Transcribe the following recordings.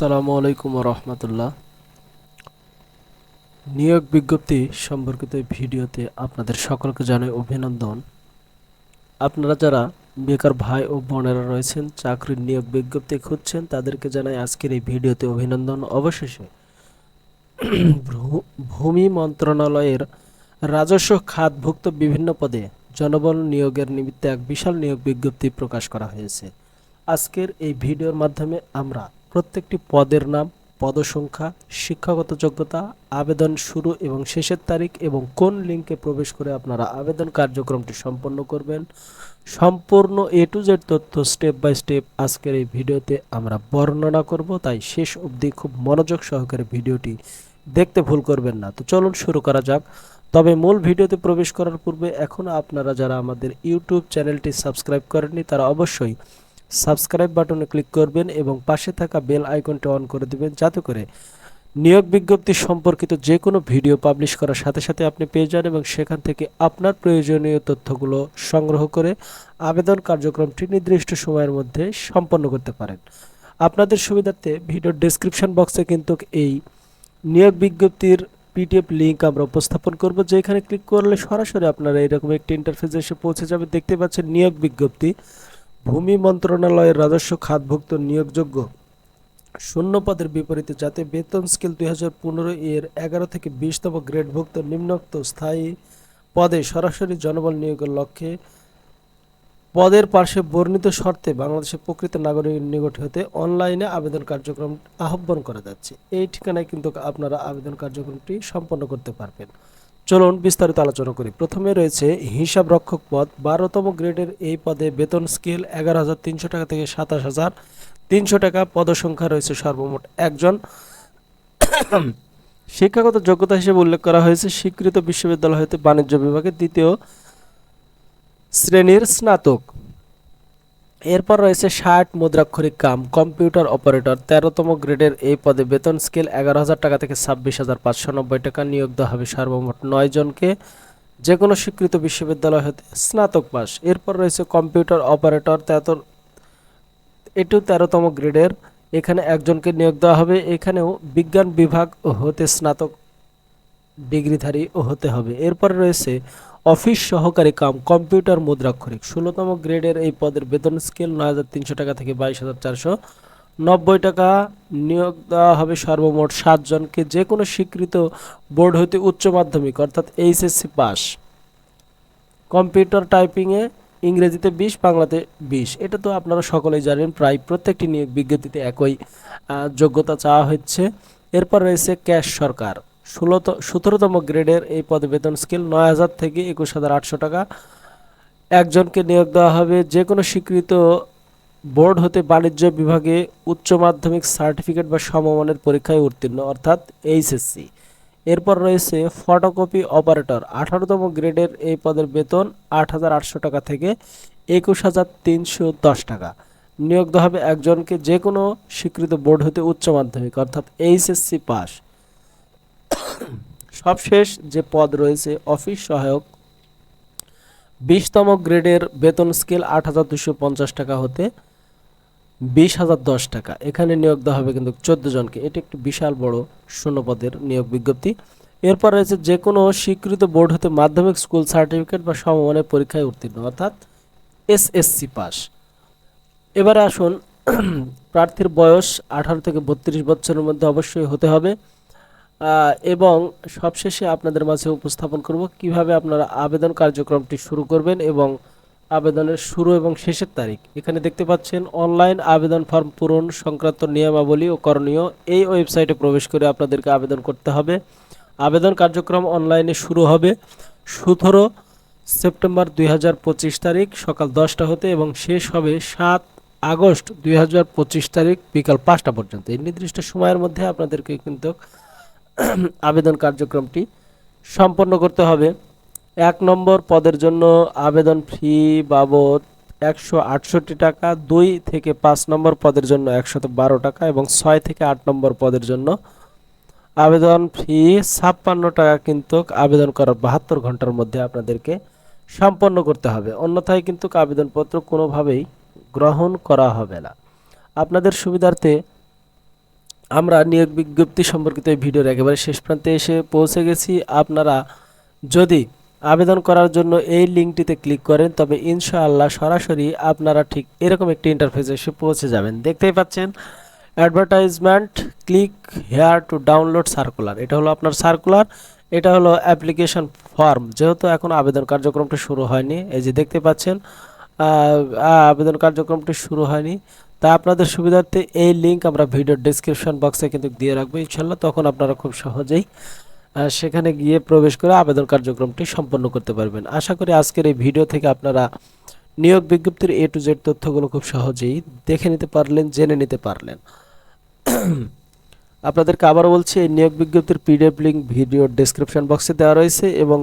আসসালামু আলাইকুম রহমতুল্লাহ। নিয়োগ বিজ্ঞপ্তি সম্পর্কিত ভিডিওতে আপনাদের সকলকে জানাই অভিনন্দন। আপনারা যারা বেকার ভাই ও বোনেরা রয়েছেন, চাকরির নিয়োগ বিজ্ঞপ্তি খুঁজছেন, তাদেরকে জানাই আজকের এই ভিডিওতে অভিনন্দন। অবশেষে ভূমি মন্ত্রণালয়ের রাজস্ব খাতভুক্ত বিভিন্ন পদে জনবল নিয়োগের নিমিত্তে এক বিশাল নিয়োগ বিজ্ঞপ্তি প্রকাশ করা হয়েছে। আজকের এই ভিডিওর মাধ্যমে আমরা প্রত্যেকটি পদের নাম, পদসংখ্যা, শিক্ষাগত যোগ্যতা, আবেদন শুরু এবং শেষের তারিখ এবং কোন লিঙ্কে প্রবেশ করে আপনারা আবেদন কার্যক্রমটি সম্পন্ন করবেন। সম্পূর্ণ এ টু জেড তথ্য স্টেপ বাই স্টেপ আজকের এই ভিডিওতে আমরা বর্ণনা করব, তাই শেষ অবধি খুব মনোযোগ সহকারে ভিডিওটি দেখতে ভুল করবেন না। তো চলুন শুরু করা যাক। তবে মূল ভিডিওতে প্রবেশ করার পূর্বে এখনও আপনারা যারা আমাদের ইউটিউব চ্যানেলটি সাবস্ক্রাইব করেননি, তারা অবশ্যই সাবস্ক্রাইব বাটনে ক্লিক করবেন এবং পাশে থাকা বেল আইকনটি অন করে দিবেন যাতে করে নিয়োগ বিজ্ঞপ্তি সম্পর্কিত যে কোনো ভিডিও পাবলিশ করার সাথে সাথে আপনি পেয়ে যান এবং সেখান থেকে আপনার প্রয়োজনীয় তথ্যগুলো সংগ্রহ করে আবেদন কার্যক্রমটি নির্দিষ্ট সময়ের মধ্যে সম্পন্ন করতে পারেন। আপনাদের সুবিধার্থে ভিডিও ডেসক্রিপশন বক্সে কিন্তু এই নিয়োগ বিজ্ঞপ্তির পিডিএফ লিংক আমরা উপস্থাপন করব, যেখানে ক্লিক করলে সরাসরি আপনারা এরকম একটি ইন্টারফেসে এসে পৌঁছে যাবে। দেখতে পাচ্ছেন নিয়োগ বিজ্ঞপ্তি। ভূমি মন্ত্রণালয়ের রাজস্ব খাতভুক্ত নিয়োগযোগ্য শূন্য পদের বিপরীতে যাতে বেতন স্কেল দুই হাজার পনেরো এর এগারো থেকে বিশতম গ্রেডভুক্ত নিম্নোক্ত স্থায়ী পদে সরাসরি জনবল নিয়োগের লক্ষ্যে পদের পার্শ্বে বর্ণিত শর্তে বাংলাদেশের প্রকৃত নাগরিক নিকট হতে অনলাইনে আবেদন কার্যক্রম আহ্বান করা যাচ্ছে। এই ঠিকানায় কিন্তু আপনারা আবেদন কার্যক্রমটি সম্পন্ন করতে পারবেন। চলুন বিস্তারিত আলোচনা করি। প্রথমে রয়েছে হিসাব রক্ষক পদ। বারোতম গ্রেডের এই পদে বেতন স্কেল এগারো হাজার তিনশো টাকা থেকে সাতাশ হাজার তিনশো টাকা। পদসংখ্যা রয়েছে সর্বমোট একজন। শিক্ষাগত যোগ্যতা হিসেবে উল্লেখ করা হয়েছে, স্বীকৃত বিশ্ববিদ্যালয় হতে বাণিজ্য বিভাগে দ্বিতীয় শ্রেণির স্নাতক। এরপর রয়েছে ষাট মুদ্রাক্ষরিক কাম, কম্পিউটার অপারেটর, তেরোতম গ্রেডের এই পদে বেতন স্কেল এগারো হাজার টাকা থেকে ছাব্বিশ হাজার পাঁচশো নব্বই টাকা নিয়োগ দেওয়া হবে সর্বমোট নয় জনকে। যে কোনো স্বীকৃত বিশ্ববিদ্যালয় হতে স্নাতক পাস। এরপর রয়েছে কম্পিউটার অপারেটর তেতর এটিও তেরোতম গ্রেডের। এখানে একজনকে নিয়োগ দেওয়া হবে। এখানেও বিজ্ঞান বিভাগ হতে স্নাতক ডিগ্রিধারী হতে হবে। এরপর রয়েছে অফিস সহকারী কাম, কম্পিউটার, মুদ্রাক্ষরিক। ষোলোতম গ্রেডের এই পদের বেতন স্কেল নয় হাজার তিনশো টাকা থেকে বাইশ হাজার চারশো নব্বই টাকা। নিয়োগ দেওয়া হবে সর্বমোট সাতজনকে যে কোনো স্বীকৃত বোর্ড হতে উচ্চ মাধ্যমিক, অর্থাৎ এইচএসসি পাস। কম্পিউটার টাইপিংয়ে ইংরেজিতে বিশ, বাংলাতে বিশ। এটা তো আপনারা সকলেই জানেন, প্রায় প্রত্যেকটি নিয়োগ বিজ্ঞপ্তিতে একই যোগ্যতা চাওয়া হচ্ছে। এরপর রয়েছে ক্যাশ সরকার। সতেরোতম গ্রেডের এই পদে বেতন স্কেল নয় হাজার থেকে একুশ হাজার আটশো টাকা। একজনকে নিয়োগ দেওয়া হবে যে কোনো স্বীকৃত বোর্ড হতে বাণিজ্য বিভাগে উচ্চ মাধ্যমিক সার্টিফিকেট বা সমমানের পরীক্ষায় উত্তীর্ণ, অর্থাৎ এইচএসসি। এরপর রয়েছে ফটোকপি অপারেটর। আঠারোতম গ্রেডের এই পদের বেতন আট হাজার আটশো টাকা থেকে একুশ হাজার তিনশো দশ টাকা। নিয়োগ দেওয়া হবে একজনকে যে কোনো স্বীকৃত বোর্ড হতে উচ্চ মাধ্যমিক, অর্থাৎ এইচএসসি পাস। সবশেষ যে পদ রয়েছে, অফিস সহায়ক, বিশতম গ্রেডের বেতন স্কেল আট হাজার দুশো পঞ্চাশ টাকা হতে বিশ হাজার দশ টাকা। এখানে নিয়োগ দেওয়া হবে কিন্তু চোদ্দ জনকে। এটি একটি বিশাল বড় শূন্যপদের নিয়োগ বিজ্ঞপ্তি। এরপর রয়েছে যে কোনো স্বীকৃত বোর্ড হতে মাধ্যমিক স্কুল সার্টিফিকেট বা সমমানের পরীক্ষায় উত্তীর্ণ, অর্থাৎ এসএসসি পাস। এবারে আসুন, প্রার্থীর বয়স আঠারো থেকে বত্রিশ বছরের মধ্যে অবশ্যই হতে হবে। এবং সবশেষে আপনাদের মাঝে উপস্থাপন করব কীভাবে আপনারা আবেদন কার্যক্রমটি শুরু করবেন এবং আবেদনের শুরু এবং শেষের তারিখ। এখানে দেখতে পাচ্ছেন, অনলাইন আবেদন ফর্ম পূরণ সংক্রান্ত নিয়মাবলী ও করণীয়। এই ওয়েবসাইটে প্রবেশ করে আপনাদেরকে আবেদন করতে হবে। আবেদন কার্যক্রম অনলাইনে শুরু হবে সতেরো সেপ্টেম্বর দুই হাজার পঁচিশ তারিখ সকাল দশটা হতে এবং শেষ হবে সাত আগস্ট দুই হাজার পঁচিশ তারিখ বিকাল পাঁচটা পর্যন্ত। এই নির্দিষ্ট সময়ের মধ্যে আপনাদেরকে কিন্তু আবেদন কার্যক্রমটি সম্পন্ন করতে হবে। এক নম্বর পদের জন্য আবেদন ফি বাবদ একশো আটষট্টি টাকা, দুই থেকে পাঁচ নম্বর পদের জন্য একশত বারো টাকা এবং ছয় থেকে আট নম্বর পদের জন্য আবেদন ফি ছাপ্পান্ন টাকা কিন্তু আবেদন করার বাহাত্তর ঘণ্টার মধ্যে আপনাদেরকে সম্পন্ন করতে হবে। অন্যথায় কিন্তু আবেদনপত্র কোনোভাবেই গ্রহণ করা হবে না। আপনাদের সুবিধার্থে আমরা নিয়োগ বিজ্ঞপ্তি সম্পর্কিত এই ভিডিওর একেবারে শেষ প্রান্তে এসে পৌঁছে গেছি। আপনারা যদি আবেদন করার জন্য এই লিঙ্কটিতে ক্লিক করেন, তবে ইনশাআল্লাহ সরাসরি আপনারা ঠিক এরকম একটি ইন্টারফেসে এসে পৌঁছে যাবেন। দেখতেই পাচ্ছেন advertisement click here to download circular এটা হলো আপনার সার্কুলার এটা হলো অ্যাপ্লিকেশন ফর্ম যেহেতু এখন আবেদন কার্যক্রমটি শুরু হয়নি, এই যে দেখতে পাচ্ছেন আবেদন কার্যক্রমটি শুরু হয়নি তা আপনাদের সুবিধার্থে এই লিঙ্ক আমরা ভিডিও ডেসক্রিপশন বক্সে কিন্তু দিয়ে রাখব ইনশাল্লাহ তখন আপনারা খুব সহজেই সেখানে গিয়ে প্রবেশ করে আবেদন কার্যক্রমটি সম্পন্ন করতে পারবেন। আশা করি আজকের এই ভিডিও থেকে আপনারা নিয়োগ বিজ্ঞপ্তির এ টু জেড তথ্যগুলো খুব সহজেই দেখে নিতে পারলেন, জেনে নিতে পারলেন। আপনাদেরকে আবারও বলছি, এই নিয়োগ বিজ্ঞপ্তির পিডিএফ লিঙ্ক ভিডিও ডেসক্রিপশন বক্সে দেওয়া রয়েছে এবং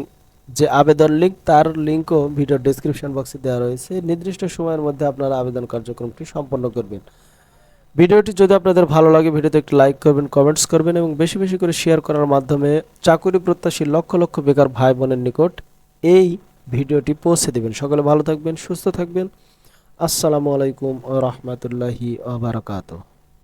যে আবেদন লিঙ্ক তার লিঙ্কও ভিডিও ডেসক্রিপশন বক্সে দেওয়া রয়েছে। নির্দিষ্ট সময়ের মধ্যে আপনারা আবেদন কার্যক্রমটি সম্পন্ন করবেন। ভিডিওটি যদি আপনাদের ভালো লাগে, ভিডিওতে একটি লাইক করবেন কমেন্টস করবেন এবং বেশি বেশি করে শেয়ার করার মাধ্যমে চাকুরি প্রত্যাশী লক্ষ লক্ষ বেকার ভাই বোনের নিকট এই ভিডিওটি পৌঁছে দেবেন। সকলে ভালো থাকবেন, সুস্থ থাকবেন। আসসালামু আলাইকুম ও রহমতুল্লাহি